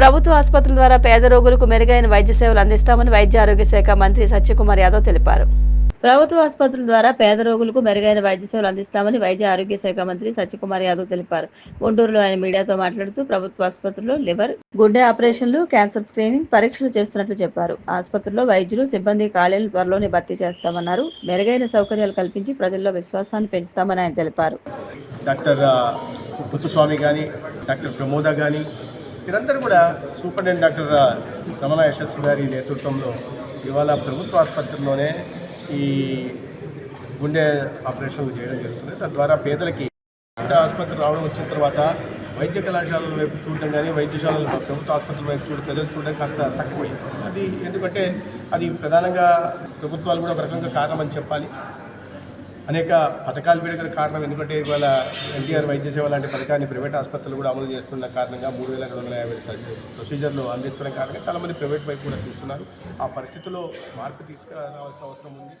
ప్రభుత్వ ఆసుపత్రుల ద్వారా పేద రోగులకు మెరుగైన వైద్య సేవలు అందిస్తామని వైద్య ఆరోగ్య శాఖ మంత్రి సత్యకుమార్ యాదవ్ తెలిపారు. ప్రభుత్వ ఆసుపత్రుల ద్వారా పేద రోగులకు మెరుగైన వైద్య సేవలు అందిస్తామని వైద్య ఆరోగ్య శాఖ మంత్రి సత్యకుమార్ యాదవ్ తెలిపారు. గుంటూరులో ఆయన మీడియాతో మాట్లాడుతూ ప్రభుత్వ ఆసుపత్రుల్లో లివర్ గుండె ఆపరేషన్లు క్యాన్సర్ స్క్రీనింగ్ పరీక్షలు చేస్తున్నట్లు చెప్పారు. ఆసుపత్రుల్లో వైద్యులు సిబ్బంది ఖాళీలు త్వరలోనే భర్తీ చేస్తామన్నారు. మెరుగైన సౌకర్యాలు కల్పించి ప్రజల్లో విశ్వాసాన్ని పెంచుతామని ఆయన తెలిపారు. డాక్టర్ పుత్తుస్వామి కానీ డాక్టర్ ప్రమోద కానీ వీరందరూ కూడా సూపరింటెండెంట్ డాక్టర్ రమణ యశస్వి గారి నేతృత్వంలో ఇవాళ ప్రభుత్వ ఆసుపత్రిలోనే ఈ గుండె ఆపరేషన్లు చేయడం జరుగుతుంది. తద్వారా పేదలకి ఆసుపత్రి రావడం వచ్చిన తర్వాత వైద్య కళాశాలల వైపు చూడడం కానీ వైద్యశాలల ప్రభుత్వ ఆసుపత్రుల వైపు చూడ ప్రజలు చూడడం కాస్త తక్కువైంది అది ఎందుకంటే అది ప్రధానంగా ప్రభుత్వాలు కూడా ఒక రకంగా కారణం అని చెప్పాలి. అనేక పథకాలు పెరిగిన కారణం ఎందుకంటే ఇవాళ ఎన్టీఆర్ వైద్య సేవ లాంటి పథకాన్ని ప్రైవేట్ ఆసుపత్రులు కూడా అమలు చేస్తున్న కారణంగా మూడు వేల రెండు వందల యాభై సర్జరీ ప్రొసీజర్లు అందిస్తున్న కారణంగా చాలామంది ప్రైవేట్ వైపు కూడా చూస్తున్నారు. ఆ పరిస్థితుల్లో మార్పు తీసుకురావాల్సిన అవసరం ఉంది.